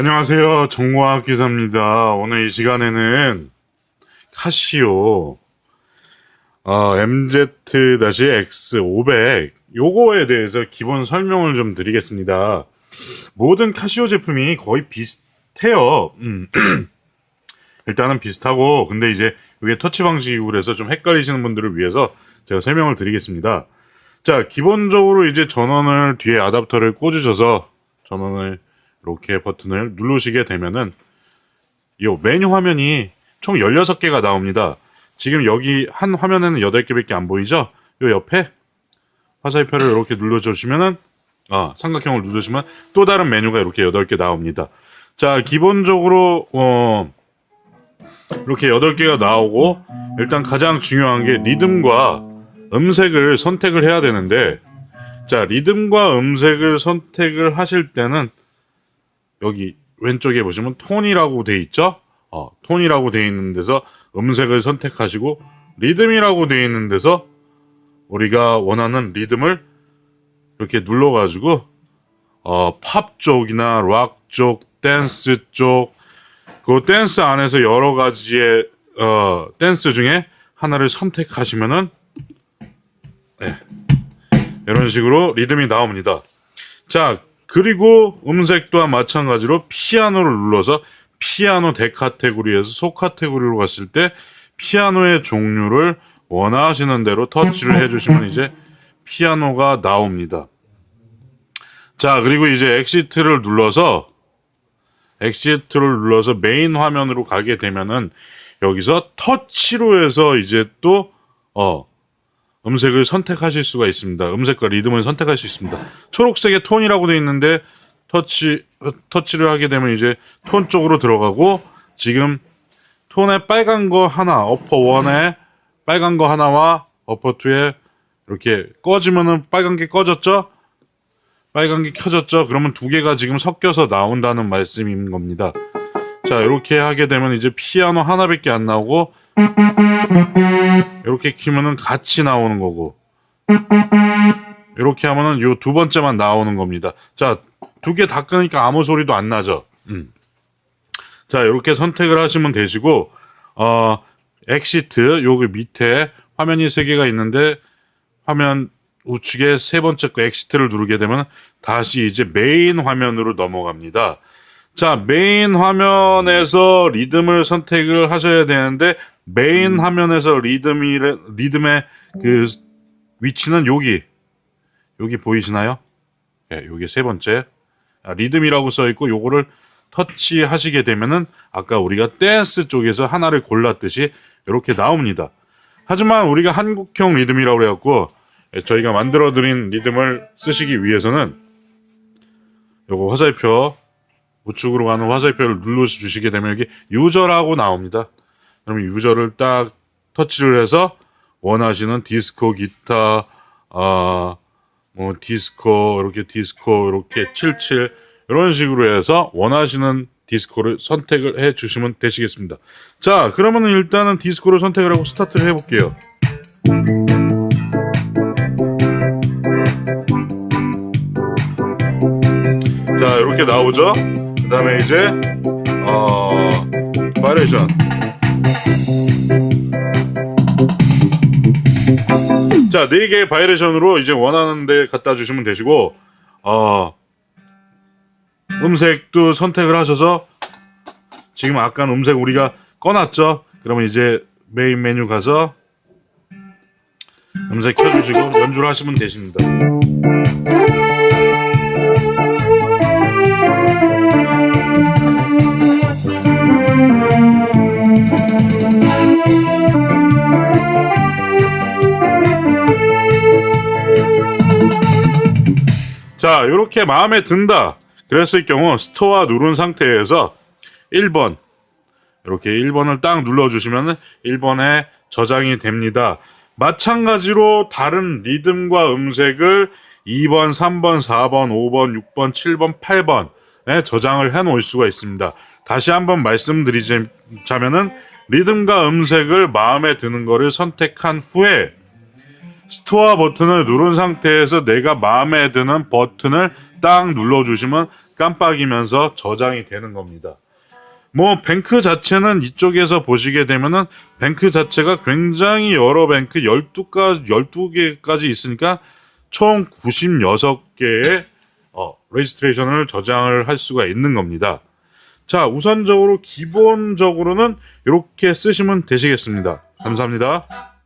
안녕하세요. 정과학 기사입니다. 오늘 이 시간에는 카시오 어, MZ-X500 요거에 대해서 기본 설명을 좀 드리겠습니다. 모든 카시오 제품이 거의 비슷해요. 음. 일단은 비슷하고 근데 이제 이게 터치 방식으로 해서 좀 헷갈리시는 분들을 위해서 제가 설명을 드리겠습니다. 자, 기본적으로 이제 전원을 뒤에 아답터를 꽂으셔서 전원을 이렇게 버튼을 누르시게 되면은 이 메뉴 화면이 총 16개가 나옵니다. 지금 여기 한 화면에는 8개밖에 안 보이죠? 요 옆에 화살표를 이렇게 눌러주시면은 아, 삼각형을 누르시면 또 다른 메뉴가 이렇게 8개 나옵니다. 자, 기본적으로 어 이렇게 8개가 나오고 일단 가장 중요한 게 리듬과 음색을 선택을 해야 되는데 자, 리듬과 음색을 선택을 하실 때는 여기 왼쪽에 보시면 톤이라고 돼 있죠? 어, 톤이라고 돼 있는 데서 음색을 선택하시고 리듬이라고 돼 있는 데서 우리가 원하는 리듬을 이렇게 눌러가지고 어, 팝 쪽이나 락 쪽, 댄스 쪽, 그 댄스 안에서 여러 가지의 어, 댄스 중에 하나를 선택하시면은 네, 이런 식으로 리듬이 나옵니다. 자, 그리고 음색 또한 마찬가지로 피아노를 눌러서 피아노 대카테고리에서 소카테고리로 갔을 때 피아노의 종류를 원하시는 대로 터치를 해주시면 이제 피아노가 나옵니다. 자, 그리고 이제 엑시트를 눌러서 엑시트를 눌러서 메인 화면으로 가게 되면은 여기서 터치로 해서 이제 또 어, 음색을 선택하실 수가 있습니다. 음색과 리듬을 선택할 수 있습니다. 초록색의 톤이라고 되어 있는데 터치 터치를 하게 되면 이제 톤 쪽으로 들어가고 지금 톤에 빨간 거 하나 어퍼 원에 빨간 거 하나와 어퍼 투에 이렇게 꺼지면은 빨간 게 꺼졌죠? 빨간 게 켜졌죠? 그러면 두 개가 지금 섞여서 나온다는 말씀인 겁니다. 자, 이렇게 하게 되면 이제 피아노 하나밖에 안 나오고 이렇게 키면은 같이 나오는 거고 이렇게 하면은 요 두 번째만 나오는 겁니다. 자, 두 개 다 끄니까 아무 소리도 안 나죠. 음. 자, 이렇게 선택을 하시면 되시고 어 엑시트 여기 밑에 화면이 세 개가 있는데 화면 우측에 세 번째 거 엑시트를 누르게 되면 다시 이제 메인 화면으로 넘어갑니다. 자, 메인 화면에서 리듬을 선택을 하셔야 되는데 메인 화면에서 리듬이 리듬의 그 위치는 여기 여기 보이시나요? 예, 여기 세 번째 아, 리듬이라고 써 있고 요거를 터치하시게 되면은 아까 우리가 댄스 쪽에서 하나를 골랐듯이 이렇게 나옵니다. 하지만 우리가 한국형 리듬이라고 해갖고 예, 저희가 만들어 드린 리듬을 쓰시기 위해서는 요거 화살표 우측으로 가는 화살표를 눌러 주시게 되면 여기 유저라고 나옵니다. 그러면 유저를 딱 터치를 해서 원하시는 디스코 기타 아뭐 디스코 이렇게 디스코 이렇게 77 이런 식으로 해서 원하시는 디스코를 선택을 해 주시면 되시겠습니다. 자, 그러면 일단은 디스코를 선택을 하고 스타트를 해 볼게요. 자, 이렇게 나오죠? 그 다음에 이제, 어, 바이레이션. 자, 네 개의 바이레이션으로 이제 원하는 데 갖다 주시면 되시고, 어, 음색도 선택을 하셔서, 지금 아까 음색 우리가 꺼놨죠? 그러면 이제 메인 메뉴 가서, 음색 켜주시고 연주를 하시면 되십니다. 자, 이렇게 마음에 든다. 그랬을 경우 스토어 누른 상태에서 1번 이렇게 1번을 딱 눌러주시면 1번에 저장이 됩니다. 마찬가지로 다른 리듬과 음색을 2번, 3번, 4번, 5번, 6번, 7번, 8번에 저장을 해 놓을 수가 있습니다. 다시 한번 말씀드리자면은 리듬과 음색을 마음에 드는 거를 선택한 후에 스토어 버튼을 누른 상태에서 내가 마음에 드는 버튼을 딱 눌러주시면 깜빡이면서 저장이 되는 겁니다. 뭐 뱅크 자체는 이쪽에서 보시게 되면은 뱅크 자체가 굉장히 여러 뱅크 12가 12개까지 있으니까 총 96개의 어, 레지스트레이션을 저장을 할 수가 있는 겁니다. 자, 우선적으로 기본적으로는 이렇게 쓰시면 되시겠습니다. 감사합니다.